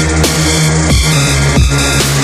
Thank you.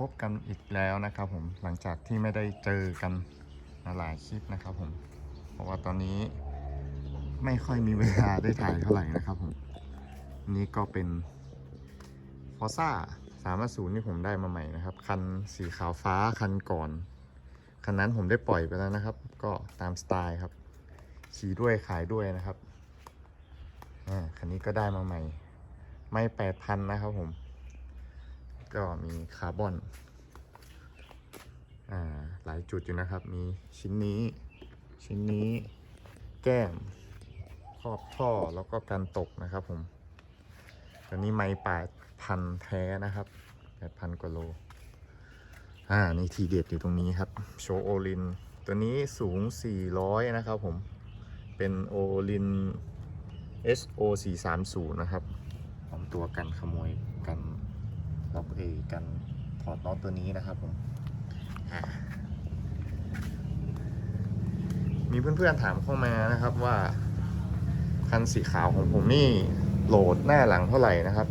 พบกันอีกแล้วนะครับผมหลังจากที่ไม่ได้เจอกันมาหลายคลิปนะครับผม เพราะว่าตอนนี้ไม่ค่อยมีเวลาได้ถ่ายเท่าไหร่นะครับผม นี่ก็เป็นฟอซ่าสามศูนย์ที่ผมได้มาใหม่นะครับ คันสีขาวฟ้าคันก่อน คันนั้นผมได้ปล่อยไปแล้วนะครับ ก็ตามสไตล์ครับขี่ด้วยขายด้วยนะครับอ่าคันนี้ก็ได้มาใหม่ ไม่แปดพันนะครับผม ก็มีคาร์บอนอ่าหลายจุดอยู่นะครับ มีชิ้นนี้ ชิ้นนี้แก้มครอบท่อแล้วก็การตกนะครับผมตัวนี้ไม่แปดพันแท้นะครับแปดพันกว่าโลอ่านี่ทีเด็ดอยู่ตรงนี้ครับ โชโอลิน ตัวนี้สูง 400 นะครับผม เป็นโอลิน SO 430 นะครับพร้อมตัวกันขโมยกัน ล็อกเอกันถอดน็อตตัวนี้นะครับผมมีเพื่อนๆถามเข้ามานะครับว่า คันสีขาวของผมนี่โหลดหน้าหลังเท่าไหร่นะครับ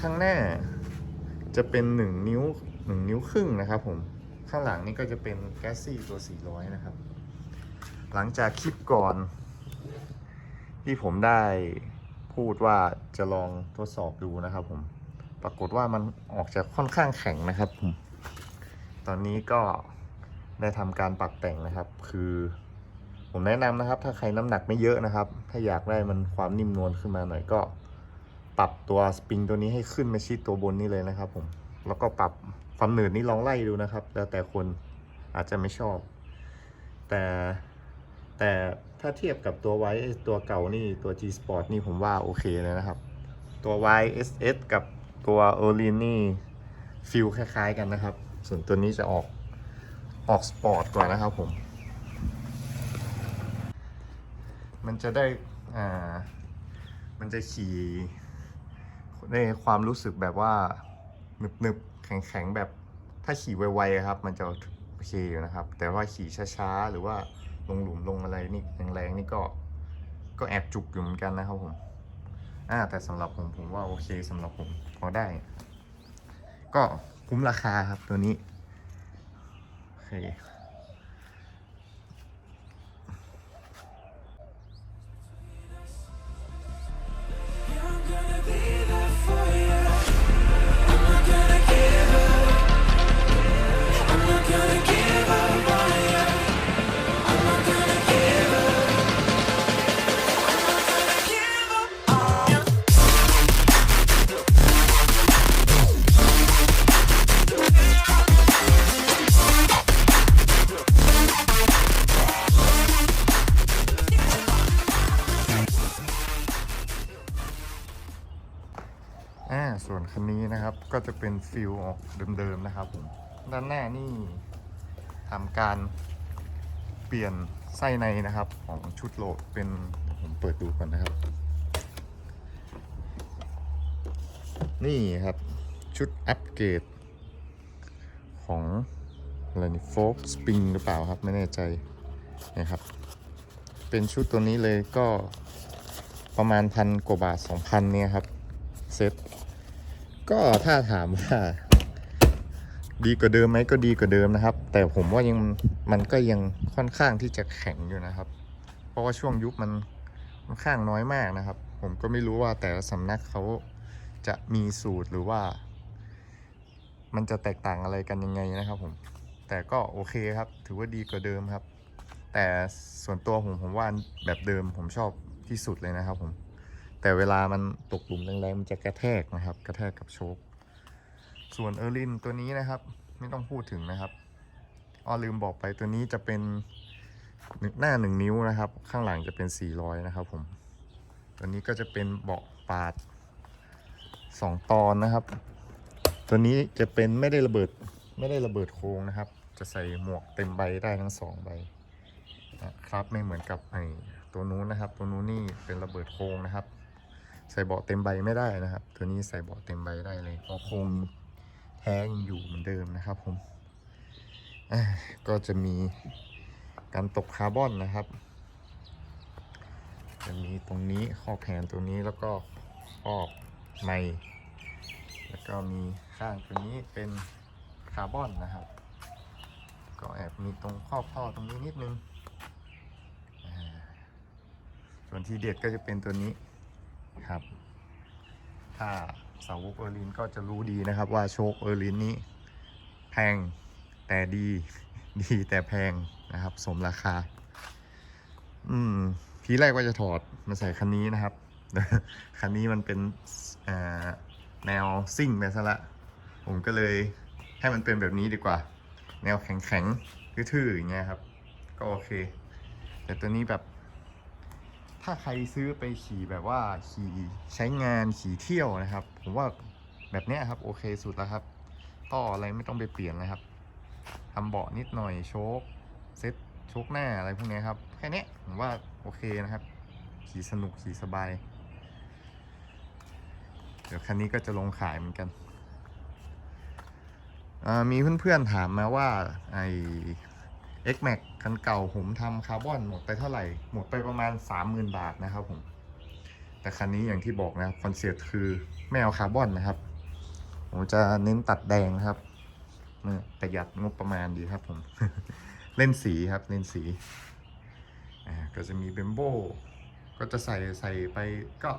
ข้างหน้าจะเป็น 1 นิ้ว 1 นิ้วครึ่งนะครับผมข้างหลังนี่ก็จะเป็นแกสซี่ตัว 400 นะครับ หลังจากคลิปก่อน ที่ผมได้พูดว่าจะลองทดสอบดูนะครับผม ปรากฏว่ามันออกจะค่อนข้างแข็งนะครับผมตอนนี้ก็ได้ทำการปรับแต่งนะครับ คือผมแนะนำนะครับ ถ้าใครน้ำหนักไม่เยอะนะครับ ถ้าอยากได้มันความนิ่มนวลขึ้นมาหน่อยก็ปรับตัวสปริงตัวนี้ให้ขึ้นมาชิดตัวบนนี่เลยนะครับผมแล้วก็ปรับความหนืดนี่ลองไล่ดูนะครับ แล้วแต่คนอาจจะไม่ชอบ แต่แต่ถ้าเทียบกับตัวไว้ตัวเก่านี่ตัว G Sport นี่ผมว่าโอเคเลยนะครับ ตัว YSS กับ ตัวเออร์ลินนี่ฟิลคล้ายๆกันนะครับ ส่วนตัวนี้จะออกออกสปอร์ตกว่านะครับผม มันจะได้อ่ามันจะขี่ได้ความรู้สึกแบบว่าหนึบๆแข็งๆแบบถ้าขี่ไวๆครับ มันจะโอเคอยู่นะครับ แต่ว่าขี่ช้าๆ หรือว่าลงหลุมลงอะไรนี่แรงๆนี่ก็ก็แอบจุกอยู่เหมือนกันนะครับผม อ่าแต่สำหรับผมผมว่าโอเคสำหรับผมพอได้ ก็คุ้มราคาครับตัวนี้โอเค จะเป็นฟิลออกเดิมๆนะครับผมด้านหน้านี่ทำการเปลี่ยนไส้ในนะครับของชุดโหลดเป็นผมเปิดดูก่อนนะครับ นี่ครับชุดอัปเกรดของอะไรนี่โฟกสปริงหรือเปล่าครับ ไม่แน่ใจนะครับ เป็นชุดตัวนี้เลยก็ประมาณพันกว่าบาทสองพันเนี่ยครับ เซ็ต ก็ถ้าถามว่าดีกว่าเดิมไหมก็ดีกว่าเดิมนะครับ แต่ผมว่ายังมันก็ยังค่อนข้างที่จะแข็งอยู่นะครับ เพราะว่าช่วงยุคมันค่อนข้างน้อยมากนะครับ ผมก็ไม่รู้ว่าแต่ละสำนักเขาจะมีสูตรหรือว่า มันจะแตกต่างอะไรกันยังไงนะครับผมแต่ก็โอเคครับ ถือว่าดีกว่าเดิมครับ แต่ส่วนตัวผมผมว่าแบบเดิมผมชอบที่สุดเลยนะครับผม แต่เวลามันตกหลุมแรงๆมันจะกระแทกนะครับ กระแทกกับโชคส่วนเออร์ลินตัวนี้นะครับ ไม่ต้องพูดถึงนะครับอ้อลืมบอกไปตัวนี้จะเป็นหน้าหนึ่งนิ้วนะครับ ข้างหลังจะเป็น400นะครับผมตัวนี้ก็จะเป็นเบาะปาด 2 ตอนนะครับ ตัวนี้จะเป็นไม่ได้ระเบิดไม่ได้ระเบิดโครงนะครับ จะใส่หมวกเต็มใบได้ทั้งสองใบนะครับไม่เหมือนกับไอ้ตัวนู้นนะครับ ตัวนู้นนี่เป็นระเบิดโครงนะครับ ใส่เบาะเต็มใบไม่ได้นะครับ ตัวนี้ใส่เบาะเต็มใบได้เลยเพราะโครงแท้ยังอยู่เหมือนเดิมนะครับผมก็จะมีการตกคาร์บอนนะครับจะมีตรงนี้ข้อแผนตัวนี้แล้วก็ครอบในแล้วก็มีข้างตัวนี้เป็นคาร์บอนนะครับ ก็แอบมีตรงครอบท่อตรงนี้นิดนึงส่วนที่เด็ดก็จะเป็นตัวนี้ ครับ ถ้าสาวกเออร์ลินก็จะรู้ดีนะครับว่าโชคเออร์ลินนี้ แพงแต่ดีดีแต่แพงนะครับ สมราคา อืม ทีแรกว่าจะถอดมาใส่คันนี้นะครับ คันนี้มันเป็นแนวซิ่งไปซะละ ผมก็เลยให้มันเป็นแบบนี้ดีกว่า แนวแข็งๆทื่อๆอย่างเงี้ยครับ ก็โอเค แต่ตัวนี้แบบ ถ้าใครซื้อไปขี่แบบว่าขี่ใช้งานขี่เที่ยวนะครับ ผมว่าแบบนี้ครับ โอเคสุดแล้วครับต่ออะไรไม่ต้องไปเปลี่ยนเลยครับทำเบาะนิดหน่อยโชคเซ็ตโชคหน้าอะไรพวกนี้ครับแค่นี้ผมว่าโอเคนะครับ ขี่สนุกขี่สบาย เดี๋ยวคันนี้ก็จะลงขายเหมือนกันมีเพื่อนๆถามมาว่าไอ X Max คันเก่าผมทำคาร์บอนหมดไปเท่าไหร่ หมดไปประมาณ 30,000 บาทนะครับผม แต่คันนี้อย่างที่บอกนะครับคอนเซ็ปต์คือไม่เอาคาร์บอนนะครับ ผมจะเน้นตัดแดงนะครับประหยัดงบประมาณดีครับผม เล่นสีครับเล่นสี ก็จะมีเบมโบก็จะใส่ใส่ไปก็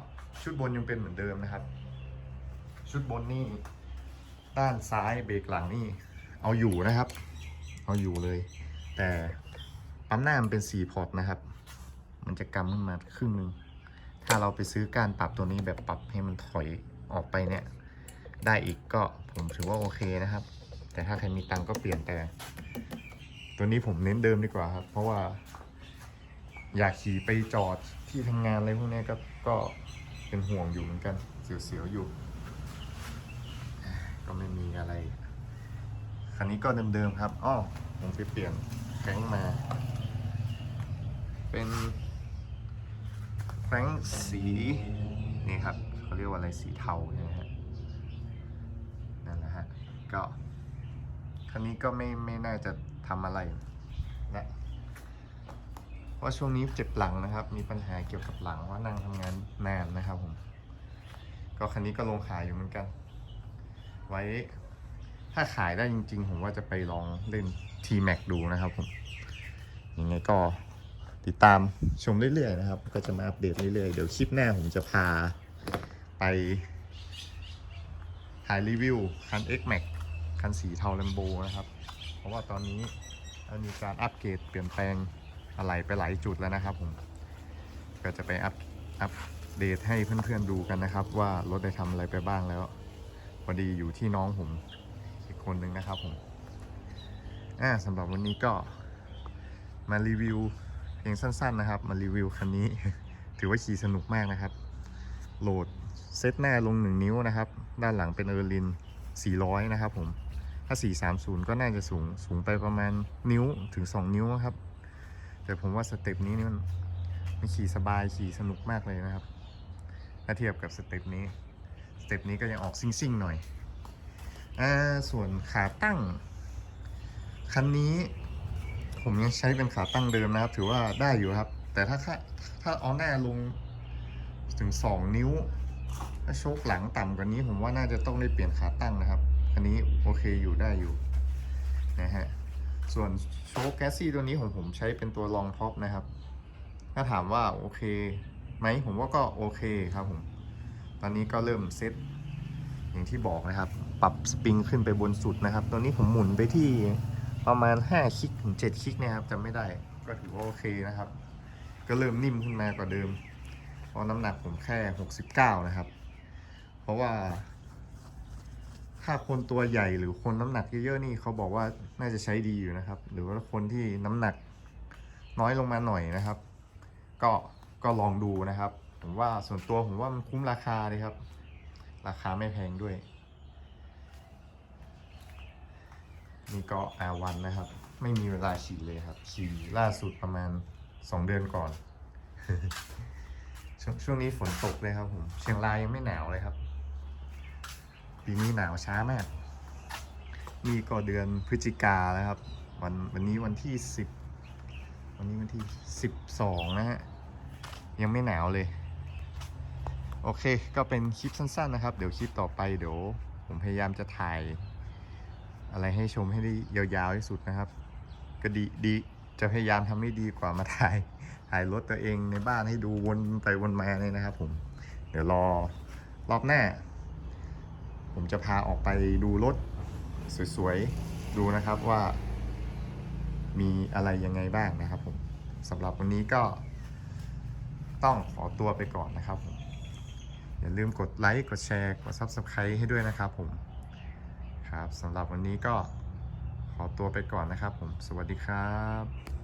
ชุดบนยังเป็นเหมือนเดิมนะครับ ชุดบนนี่ด้านซ้ายเบรกหลังนี่เอาอยู่นะครับ เอาอยู่เลย แต่ปั๊มหน้ามันเป็น 4 พอร์ตนะครับ มันจะกำขึ้นมาครึ่งหนึง ถ้าเราไปซื้อการปรับตัวนี้แบบปรับให้มันถอยออกไปเนี่ย ได้อีกก็ผมถือว่าโอเคนะครับ แต่ถ้าใครมีตังก็เปลี่ยนแต่ ตัวนี้ผมเน้นเดิมดีกว่าครับ เพราะว่า อยากขี่ไปจอดที่ทำงานอะไรพวกนี้ก็ก็เป็นห่วงอยู่เหมือนกัน เสียวๆอยู่ ก็ไม่มีอะไรคันนี้ก็เดิมๆครับ อ้อผมไปเปลี่ยน แคร้งมา เป็นแคร้งสีนี่ครับเขาเรียกว่าอะไรสีเทาใช่ไหมฮะนั่นแหละฮะก็คันนี้ก็ไม่ไม่น่าจะทำอะไรนะเพราะช่วงนี้เจ็บหลังนะครับ มีปัญหาเกี่ยวกับหลังว่านั่งทำงานนานนะครับผม ก็คันนี้ก็ลงขายอยู่เหมือนกัน ไว้ถ้าขายได้จริง ๆ ผมว่าจะไปลองเล่น T-Max ดูนะครับผมยังไงก็ติดตามชมเรื่อยๆนะครับ ก็จะมาอัปเดตเรื่อยๆ เดี๋ยวคลิปหน้าผมจะพาไปถ่ายรีวิวคัน X Max คันสีเทา Lambo นะครับ เพราะว่าตอนนี้มันมีการอัปเกรดเปลี่ยนแปลงอะไรไปหลายจุดแล้วนะครับผม ก็จะไปอัปอัปเดตให้เพื่อนๆดูกันนะครับ ว่ารถได้ทำอะไรไปบ้างแล้วพอดีอยู่ที่น้องผมอีกคนนึงนะครับผม อ่าสำหรับวันนี้ก็มารีวิวเพียงสั้นๆนะครับ มารีวิวคันนี้ ถือว่าขี่สนุกมากนะครับ โหลดเซตหน้าลง 1 นิ้วนะครับ ด้านหลังเป็นเออร์ลิน 400 นะครับผม ถ้า 430 ก็น่าจะสูงสูงไปประมาณนิ้วถึง 2 นิ้วครับ แต่ผมว่าสเต็ปนี้นี่มันมันขี่สบายขี่สนุกมากเลยนะครับ ถ้าเทียบกับสเต็ปนี้ สเต็ปนี้ก็ยังออกซิ่งๆหน่อย อ่า ส่วนขาตั้ง คันนี้ผมยังใช้เป็นขาตั้งเดิมนะครับ ถือว่าได้อยู่ครับ แต่ถ้าถ้าเอาหน้าลงถึง 2 นิ้ว ถ้าโชคหลังต่ำกว่านี้ผมว่าน่าจะต้องได้เปลี่ยนขาตั้งนะครับคันนี้โอเคอยู่ได้อยู่นะฮะส่วนโชคแกสซี่ตัวนี้ของผมใช้เป็นตัวรองท็อปนะครับ ถ้าถามว่าโอเคไหมผมว่าก็โอเคครับผม ตอนนี้ก็เริ่มเซตอย่างที่บอกนะครับ ปรับสปริงขึ้นไปบนสุดนะครับตัวนี้ผมหมุนไปที่ ประมาณ 5คลิกถึง7คลิกนะครับจำไม่ได้ก็ถือว่าโอเคนะครับ ก็เริ่มนิ่มขึ้นมากว่าเดิม เพราะน้ำหนักผมแค่ 69 นะครับ เพราะว่า ถ้าคนตัวใหญ่หรือคนน้ำหนักเยอะๆนี่เขาบอกว่าน่าจะใช้ดีอยู่นะครับ หรือว่าคนที่น้ำหนักน้อยลงมาหน่อยนะครับ ก็ก็ลองดูนะครับ ผมว่าส่วนตัวผมว่ามันคุ้มราคาเลยครับ ราคาไม่แพงด้วย นี่ก็ R1 นนะครับ ไม่มีเวลาขี่เลยครับขี่ล่าสุดประมาณ 2 เดือนก่อนช่วงช่วงนี้ฝนตกเลยครับผมเชียงรายยังไม่หนาวเลยครับปีนี้หนาวช้ามาก นี่ก็เดือนพฤศจิกาแล้วครับ วันวันนี้วันที่ 10 วันนี้วันที่ 12 นะฮะ ยังไม่หนาวเลย โอเค ก็เป็นคลิปสั้นๆนะครับ เดี๋ยวคลิปต่อไปเดี๋ยวผมพยายามจะถ่าย อะไรให้ชมให้ได้ยาวๆที่สุดนะครับ ก็ดีดีจะพยายามทำให้ดีกว่ามาถ่ายถ่ายรถตัวเองในบ้านให้ดูวนไปวนมาเลยนะครับ ผม เดี๋ยวรอรอบหน้า ผมจะพาออกไปดูรถสวยๆ ดูนะครับว่า มีอะไรยังไงบ้างนะครับผมสำหรับวันนี้ก็ต้องขอตัวไปก่อนนะครับผมอย่าลืมกดไลค์ กดแชร์ กด Subscribe ให้ด้วยนะครับผม ครับสำหรับวันนี้ก็ขอตัวไปก่อนนะครับผม สวัสดีครับ